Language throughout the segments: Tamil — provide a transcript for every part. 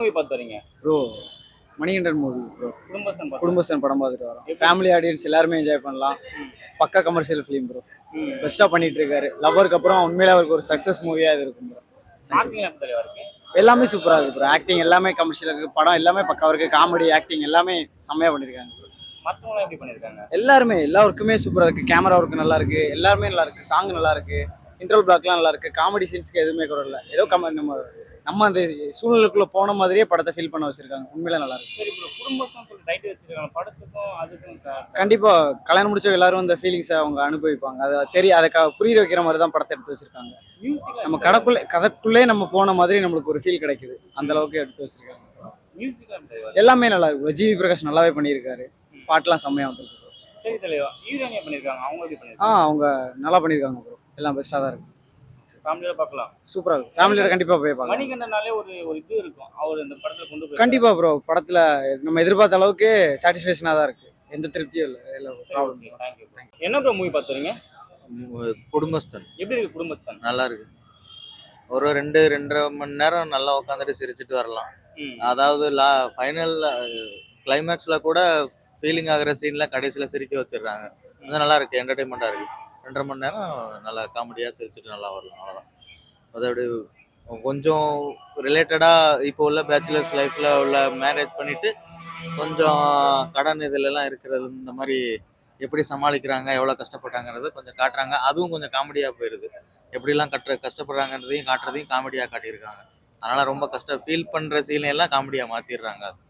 மூவி பார்த்து வரீங்க? Bro Manikandan movie bro Kudumbasthan Kudumbasthan படம் பார்த்துட்டு வரோம். ஃபேமிலி ஆடியன்ஸ் எல்லாருமே என்ஜாய் பண்ணலாம். பக்கா கமர்ஷியல் ஃபிலிம் ப்ரோ. பெஸ்ட்டாக பண்ணிட்டு இருக்காரு லவ்வருக்கு அப்புறம் உண்மையிலே அவருக்கு ஒரு சக்ஸஸ் மூவியாக இது இருக்கும் ப்ரோ எல்லாமே சூப்பராக இருக்கு ப்ரோ ஆக்டிங் எல்லாமே கமர்ஷியல் இருக்கு. படம் எல்லாமே பக்காவா இருக்கு காமெடி ஆக்டிங் எல்லாமே செம்மையாக பண்ணியிருக்காங்க எப்படி பண்ணியிருக்காங்க எல்லாருமே எல்லா ஒர்க்குமே சூப்பராக இருக்கு. கேமரா ஒர்க் நல்லா இருக்கு. எல்லாருமே நல்லா இருக்கு. சாங் நல்லா இருக்கு. இன்டர்வல் பிளாக்லாம் நல்லா இருக்கு. காமெடி சீன்ஸ்க்கு எதுவுமே கூட இல்லை ஏதோ கம நம்ம நம்ம அந்த சூழ்நிலைக்குள்ள போன மாதிரியே படத்தை ஃபீல் பண்ண வச்சிருக்காங்க. உண்மையில நல்லா இருக்கு. கண்டிப்பா கல்யாணம் முடிச்ச எல்லாரும் அந்த ஃபீலிங்ஸை அவங்க அனுபவிப்பாங்க. அதை தெரிய அதை புரிய வைக்கிற மாதிரி தான் படத்தை எடுத்து வச்சிருக்காங்க. நம்ம கடைக்குள்ளே கதைக்குள்ளே நம்ம போன மாதிரி நம்மளுக்கு ஒரு ஃபீல் கிடைக்குது. அந்த அளவுக்கு எடுத்து வச்சிருக்காங்க. எல்லாமே நல்லா இருக்கு ஜிவி பிரகாஷ் நல்லாவே பண்ணியிருக்காரு. பாட்டெல்லாம் செம்மையா வந்திருக்கு ஆ அவங்க நல்லா பண்ணியிருக்காங்க ப்ரோ எல்லாம் பெஸ்ட்டாக தான் இருக்கு. ஃபேமிலியோட பார்க்கலாம். சூப்பராக இருக்கு ஃபேமிலியோட கண்டிப்பாக போய் பார்க்கலாம். மணிகண்டனாலே ஒரு ஒரு இது இருக்கும். அவர் இந்த படத்துல கொண்டு போய் கண்டிப்பா ப்ரோ படத்துல நம்ம எதிர்பார்த்த அளவுக்கு சாட்டிஸ்ஃபேக்ஷனாக தான் இருக்கு. எந்த திருப்தியும் இல்லை. இல்லை ப்ராப்ளம் என்ன ப்ரோ மூவி பார்த்து வரீங்க மு- குடும்பஸ்தன். எப்படி இருக்கு குடும்பஸ்தன்? நல்லா இருக்கு. ஒரு ரெண்டு ரெண்டரை மணி நேரம் நல்லா உட்காந்துட்டு சிரிச்சிட்டு வரலாம். அதாவது லா ஃபைனல் கிளைமேக்ஸ்ல கூட ஃபீலிங் ஆகுற சீன்ல கடைசியில சிரிக்க வச்சிடுறாங்க. நல்லா இருக்கு. என்டர்டைன்மெண்டா இருக்கு. ரெண்டரை மணி நேரம் நல்லா காமெடியாக சிரிச்சுட்டு நல்லா வரலாம் அவ்வளோதான் அதோட கொஞ்சம் ரிலேட்டடாக இப்போ உள்ள பேச்சுலர்ஸ் லைஃப்பில் உள்ள மேரேஜ் பண்ணிவிட்டு கொஞ்சம் கடன் இதுல எல்லாம் இருக்கிறது இந்த மாதிரி எப்படி சமாளிக்கிறாங்க எவ்வளோ கஷ்டப்பட்டாங்கிறது கொஞ்சம் காட்டுறாங்க. அதுவும் கொஞ்சம் காமெடியாக போயிடுது எப்படிலாம் கட்டுற கஷ்டப்படுறாங்கன்றதையும் காட்டுறதையும் காமெடியாக காட்டியிருக்காங்க. அதனால் ரொம்ப கஷ்டம் ஃபீல் பண்ணுற சீன் எல்லாம் காமெடியாக மாற்றிடுறாங்க அது.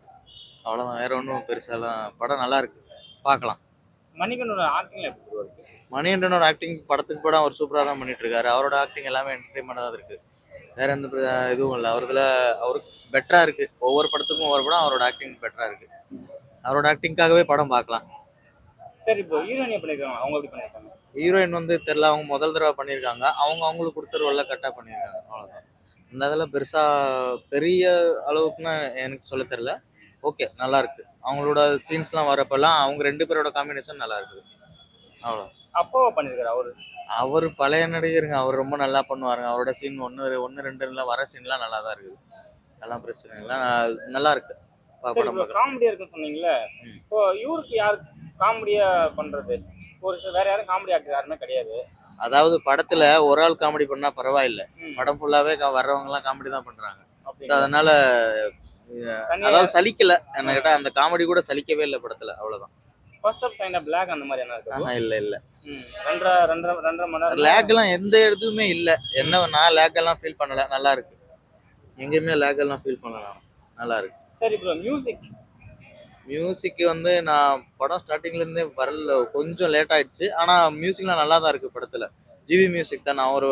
அவ்வளோதான் வேற ஒன்றும் பெருசாலாம் படம் நல்லா இருக்கு. பார்க்கலாம். மணிகண்டனோட ஆக்டிங்ல எப்படி மணிகண்டனோட ஆக்டிங் படத்துக்கு படம் அவர் சூப்பராக தான் பண்ணிட்டு இருக்காரு அவரோட ஆக்டிங் எல்லாமே என்டர்டைன்மெண்டாக தான் இருக்கு. வேற எந்த இதுவும் இல்லை. அவருதுல அவருக்கு பெட்டராக இருக்கு. ஒவ்வொரு படத்துக்கும் ஒவ்வொரு படம் அவரோட ஆக்டிங் பெட்டராக இருக்கு. அவரோட ஆக்டிங்காகவே படம் பார்க்கலாம். சரி ப்ரோ ஹீரோயினியா பண்ணியிருக்காங்க அவங்க எப்படி பண்ணியிருக்காங்க ஹீரோயின் வந்து தெரில அவங்க முதல் தடவை பண்ணியிருக்காங்க அவங்க அவங்களுக்கு கொடுத்த ரோலில் கரெக்டாக பண்ணியிருக்காங்க அவ்வளோதான் இந்த இதில் பெருசாக பெரிய அளவுக்குன்னு எனக்கு சொல்ல தெரில ஓகே நல்லா இருக்கு. அவங்களோட சீன்ஸ்லாம் வரப்பெல்லாம் அவங்க ரெண்டு பேரோட காம்பினேஷன் நல்லா இருக்குது. அவ்வளோ அப்பாவா பண்ணியிருக்காரு அவரு? அவர் பழைய நடிகருங்க. அவர் ரொம்ப நல்லா பண்ணுவாருங்க. அவரோட சீன் ஒன்று ஒன்று ரெண்டுல வர சீன்லாம் நல்லா தான் இருக்குது. எல்லாம் பிரச்சனை இல்லை நல்லா இருக்கு. காமெடியா இருக்குன்னு சொன்னீங்கல்ல ம். இப்போ இவருக்கு யார் காமெடியா பண்றது? ஒரு வேற யாரும் காமெடி ஆக்டர் யாருமே கிடையாது. அதாவது படத்துல ஒரு ஆள் காமெடி பண்ணா பரவாயில்ல. படம் ஃபுல்லாவே வர்றவங்க எல்லாம் காமெடி தான் பண்றாங்க? அதனால அதாவது சலிக்கல. என்ன கேட்டா அந்த காமெடி கூட சலிக்கவே இல்லை படத்துல அவ்வளவுதான். ஃபர்ஸ்ட் ஆஃப் சைன் பிளாக் அந்த மாதிரி என்ன இருக்கு? இல்ல இல்ல. ம். ரெண்டரை ரெண்டரை ரெண்டரை மணி நேரம் லேக் எல்லாம் எந்த இடத்துமே இல்ல. என்ன நான் லேக் எல்லாம் ஃபீல் பண்ணல. நல்லா இருக்கு. எங்கேயுமே லேக் எல்லாம் ஃபீல் பண்ணல நல்லா இருக்கு. சரி ப்ரோ மியூசிக் மியூசிக் வந்து நான் படம் ஸ்டார்டிங்ல இருந்தே வரல. கொஞ்சம் லேட் ஆயிடுச்சு. ஆனா மியூசிக்லாம் நல்லா தான் இருக்கு படத்துல. ஜிவி மியூசிக் தான். நான் ஒரு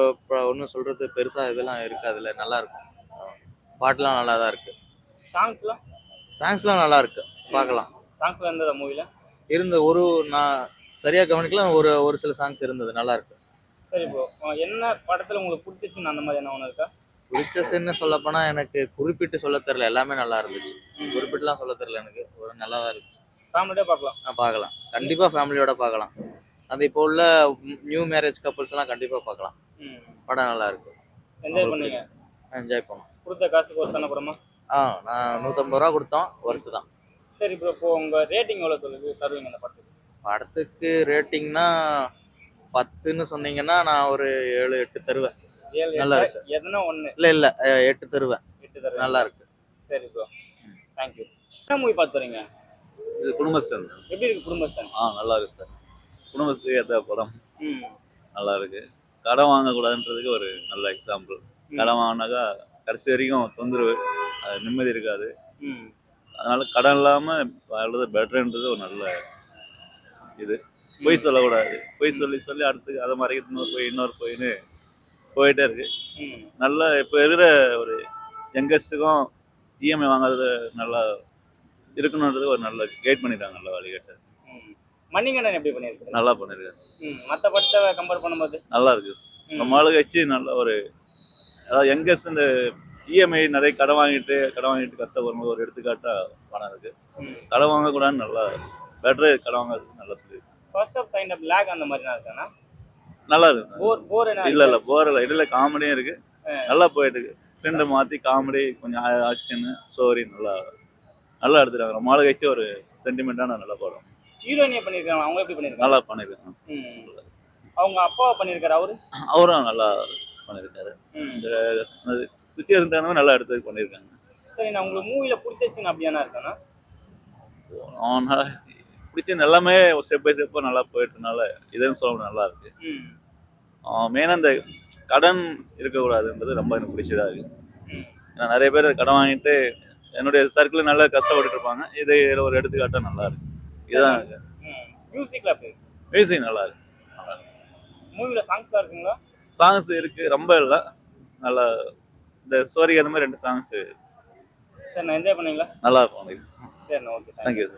ஒன்றும் சொல்றது பெருசா இதெல்லாம் இருக்காதுல்ல. நல்லா இருக்கும். பாட்டுலாம் நல்லா தான் இருக்கு. சாங்ஸ்லாம் சாங்ஸ்லாம் நல்லா இருக்கு பார்க்கலாம் சாங்ஸ்ல இருந்ததா மூவில இருந்த ஒரு நான் சரியா கவனிக்கல ஒரு ஒரு சில சாங்ஸ் இருந்தது. நல்லா இருக்கு சரி ப்ரோ என்ன படத்துல உங்களுக்கு பிடிச்ச சீன் அந்த மாதிரி என்ன ஒன்று இருக்கா? பிடிச்ச சீன்னு சொல்ல போனா எனக்கு குறிப்பிட்டு சொல்ல தெரியல. எல்லாமே நல்லா இருந்துச்சு. குறிப்பிட்டுலாம் சொல்ல தெரியல எனக்கு. ஒரு நல்லா தான் இருந்துச்சு. காமெடியா பார்க்கலாம் நான் பார்க்கலாம் கண்டிப்பா ஃபேமிலியோட பார்க்கலாம் அது இப்போ உள்ள நியூ மேரேஜ் கப்புள்ஸ் எல்லாம் கண்டிப்பா பார்க்கலாம் ம். படம் நல்லா இருக்கு என்ஜாய் பண்ணீங்க என்ஜாய் பண்ணோம் கொடுத்த காசுக்கு ஒருத்தான படமா ஆ நான் நூற்றம்பது ரூபா கொடுத்தோம். ஒர்த்து தான். சரி ப்ரோ இப்போ உங்க ரேட்டிங் எவ்வளோ சொல்லுது தருவீங்க அந்த படத்துக்கு. படத்துக்கு ரேட்டிங்னா பத்துன்னு சொன்னீங்கன்னா நான் ஒரு ஏழு எட்டு தருவேன். ஏழு நல்லா எட்டு, எதுனா ஒன்று இல்லை இல்லை எட்டு தருவேன். எட்டு தருவீங்க நல்லா இருக்கு. சரி ப்ரோ தேங்க்யூ என்ன மூவி பார்த்து வரீங்க இது குடும்பஸ்தன். எப்படி இருக்கு குடும்பஸ்தான்? ஆ நல்லா இருக்கு சார். குடும்பத்துக்கு ஏற்ற படம். ம். நல்லா இருக்கு. கடன் வாங்கக்கூடாதுன்றதுக்கு ஒரு நல்ல எக்ஸாம்பிள் கடன் வாங்கினாக்கா கடைசி வரைக்கும் தொந்தரவு. அது நிம்மதி இருக்காது. அதனால கடன் இல்லாமல் வாழ்றது பெட்டர்ன்றது ஒரு நல்ல இது. பொய் சொல்லக்கூடாது. பொய் சொல்லி சொல்லி அடுத்து அதை மாதிரி இன்னொரு போய் இன்னொரு போயின்னு போயிட்டே இருக்கு. நல்ல இப்போ எதிர ஒரு யங்கஸ்ட்டுக்கும் இஎம்ஐ வாங்காதது நல்லா இருக்கணுன்றது ஒரு நல்ல கைட் பண்ணிட்டாங்க நல்ல வழிகாட்டு. ம். மணிகண்டன் எப்படி பண்ணியிருக்காரு நல்லா பண்ணிருக்காரு ம். மற்ற படத்தை கம்பேர் பண்ணும்போது? நல்லா இருக்கு. நம்ம ஆளுங்க வச்சு நல்ல ஒரு அதாவது யங்கஸ்ட் இந்த இஎம்ஐ நிறைய கடன் வாங்கிட்டு கடன் வாங்கிட்டு கஷ்டப்படும்போது ஒரு எடுத்துக்காட்டா பணம் இருக்கு. கடன் வாங்கக்கூடாதுன்னு நல்லா பெட்டர் கடன் வாங்குறதுக்கு நல்லா சொல்லி ஃபர்ஸ்ட் ஆஃப் சைன் அப் லேக் அந்த மாதிரி இருக்கானா? நல்லா இருக்கு. போர் போர் இல்ல இல்ல போர் இல்ல. இதுல காமெடியும் இருக்கு. நல்லா போயிட்டு இருக்கு. ட்ரெண்டை மாற்றி காமெடி கொஞ்சம் ஆக்ஷன் ஸ்டோரி நல்லா நல்லா எடுத்துருக்காங்க. ரொம்ப நாள் கழிச்சு ஒரு சென்டிமெண்ட்டான நல்ல படம் ஹீரோயினியை பண்ணியிருக்காங்க அவங்க எப்படி பண்ணியிருக்காங்க நல்லா பண்ணியிருக்காங்க. அவங்க அப்பாவை பண்ணியிருக்காரு அவரு? அவரும் நல்லா பண்ணியிருக்காரு சுச்சுவேஷன் தகுந்த நல்லா எடுத்து பண்ணியிருக்காங்க சரி நான் உங்களுக்கு மூவில பிடிச்ச சீன் அப்படியானா இருக்கானா? அவனால பிடிச்ச எல்லாமே ஸ்டெப் பை ஸ்டெப்பாக நல்லா போயிட்டுனால இதுன்னு சொல்ல நல்லா இருக்கு. மெயினாக இந்த கடன் இருக்கக்கூடாதுன்றது ரொம்ப எனக்கு பிடிச்சதா இருக்கு. ஏன்னா நிறைய பேர் கடன் வாங்கிட்டு என்னுடைய சர்க்கிள் நல்லா கஷ்டப்பட்டு இருப்பாங்க. இது ஒரு எடுத்துக்காட்டா நல்லா இருக்கு. இதுதான் மியூசிக்ல மியூசிக் நல்லா இருக்கு. மூவில சாங்ஸ்லாம் இருக்குங்களா? சாங்ஸ் இருக்கு. ரொம்ப இல்லை. நல்லா இந்த ஸ்டோரிக்கு அந்த மாதிரி ரெண்டு சாங்ஸ் சரி நான் என்ஜாய் பண்ணீங்களா நல்லா இருக்கும். சரி ஓகே தேங்க்யூ சார்